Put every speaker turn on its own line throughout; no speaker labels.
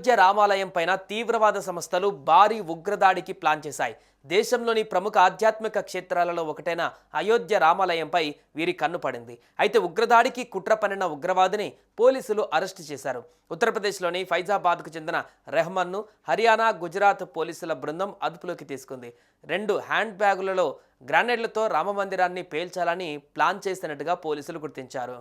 Ayodhya రామాలయం పైన తీవ్రవాద సంస్థలు భారీ ఉగ్రదాడికి ప్లాన్ చేశాయి. దేశంలోని ప్రముఖ ఆధ్యాత్మిక క్షేత్రాలలో ఒకటైన అయోధ్య రామాలయంపై వీరి కన్ను పడింది. అయితే ఉగ్రదాడికి కుట్ర పనిన ఉగ్రవాదిని పోలీసులు అరెస్టు చేశారు. ఉత్తరప్రదేశ్లోని ఫైజాబాద్కు చెందిన రెహమాన్ను హర్యానా గుజరాత్ పోలీసుల బృందం అదుపులోకి తీసుకుంది. రెండు హ్యాండ్ బ్యాగులలో గ్రానైడ్లతో రామమందిరాన్ని పేల్చాలని ప్లాన్ చేసినట్టుగా పోలీసులు గుర్తించారు.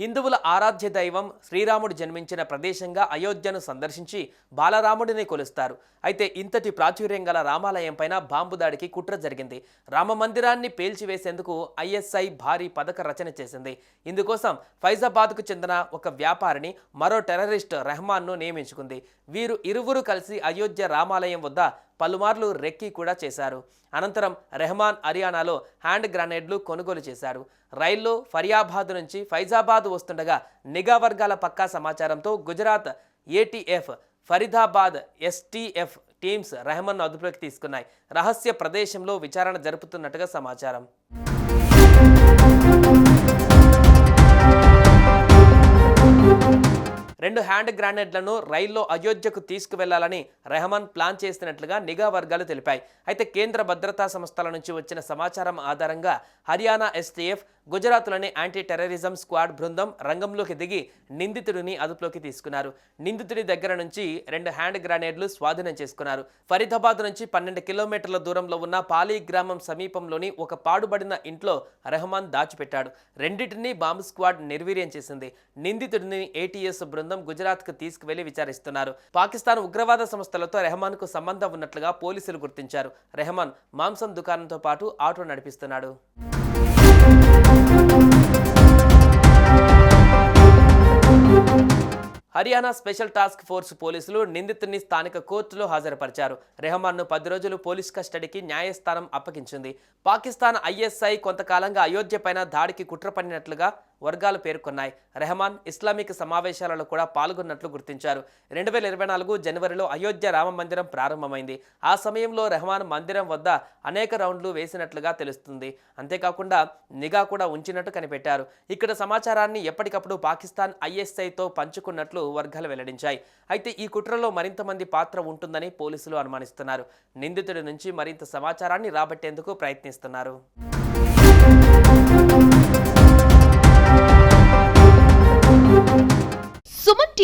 హిందువుల ఆరాధ్య దైవం శ్రీరాముడు జన్మించిన ప్రదేశంగా అయోధ్యను సందర్శించి బాలరాముడిని కొలుస్తారు. అయితే ఇంతటి ప్రాచుర్యం గల రామాలయం పైన బాంబు దాడికి కుట్ర జరిగింది. రామ మందిరాన్ని పేల్చివేసేందుకు ఐఎస్ఐ భారీ పథక రచన చేసింది. ఇందుకోసం ఫైజాబాద్కు చెందిన ఒక వ్యాపారిని మరో టెర్రరిస్ట్ రెహమాన్ను నియమించుకుంది. వీరు ఇరువురు కలిసి అయోధ్య రామాలయం వద్ద పలుమార్లు రెక్కి కూడా చేశారు. అనంతరం రెహమాన్ హర్యానాలో హ్యాండ్ గ్రనేడ్లు కొనుగోలు చేశారు. రైల్లో ఫరియాబాద్ నుంచి ఫైజాబాద్ వస్తుండగా నిఘా వర్గాల పక్కా సమాచారంతో Gujarat ATF Faridabad STF teams Rehman అదుపులోకి తీసుకున్నాయి. రహస్య ప్రదేశంలో విచారణ జరుపుతున్నట్టుగా సమాచారం. రెండు హ్యాండ్ గ్రానేడ్లను రైల్లో అయోధ్యకు తీసుకువెళ్ళాలని రెహమాన్ ప్లాన్ చేసినట్లుగా నిఘా వర్గాలు తెలిపాయి. అయితే కేంద్ర భద్రతా సంస్థల నుంచి వచ్చిన సమాచారం ఆధారంగా హర్యానా ఎస్టీఎఫ్ గుజరాత్లోని యాంటీ టెర్రరిజం స్క్వాడ్ బృందం రంగంలోకి దిగి నిందితుడిని అదుపులోకి తీసుకున్నారు. నిందితుడి దగ్గర నుంచి రెండు హ్యాండ్ గ్రానేడ్లు స్వాధీనం చేసుకున్నారు. ఫరీదాబాద్ నుంచి పన్నెండు కిలోమీటర్ల దూరంలో ఉన్న పాలీ గ్రామం సమీపంలోని ఒక పాడుబడిన ఇంట్లో రెహమాన్ దాచిపెట్టాడు. రెండింటినీ బాంబు స్క్వాడ్ నిర్వీర్యం చేసింది. నిందితుడిని ఏటీఎస్ బృందం గుజరాత్కు తీసుకువెళ్ళి విచారిస్తున్నారు. పాకిస్తాన్ ఉగ్రవాద సంస్థలతో రెహమాన్కు సంబంధం ఉన్నట్లుగా పోలీసులు గుర్తించారు. రెహమాన్ మాంసం దుకాణంతో పాటు ఆటో నడిపిస్తున్నాడు. హర్యానా స్పెషల్ టాస్క్ ఫోర్స్ పోలీసులు నిందితుడిని స్థానిక కోర్టులో హాజరుపరిచారు. రెహమాన్ను పది రోజులు పోలీస్ కస్టడీకి న్యాయస్థానం అప్పగించింది. పాకిస్తాన్ ఐఎస్ఐ కొంతకాలంగా అయోధ్య పైన దాడికి కుట్ర పడినట్లుగా వర్గాలు పేర్కొన్నాయి. రెహమాన్ ఇస్లామిక్ సమావేశాలలో కూడా పాల్గొన్నట్లు గుర్తించారు. రెండు వేల ఇరవై నాలుగు జనవరిలో అయోధ్య రామ మందిరం ప్రారంభమైంది. ఆ సమయంలో రెహమాన్ మందిరం వద్ద అనేక రౌండ్లు వేసినట్లుగా తెలుస్తుంది. అంతేకాకుండా నిఘా కూడా ఉంచినట్టు కనిపెట్టారు. ఇక్కడ సమాచారాన్ని ఎప్పటికప్పుడు పాకిస్తాన్ ఐఎస్ఐతో పంచుకున్నట్లు వర్గాలు వెల్లడించాయి. అయితే ఈ కుట్రలో మరింత మంది పాత్ర ఉంటుందని పోలీసులు అనుమానిస్తున్నారు. నిందితుడి నుంచి మరింత సమాచారాన్ని రాబట్టేందుకు ప్రయత్నిస్తున్నారు.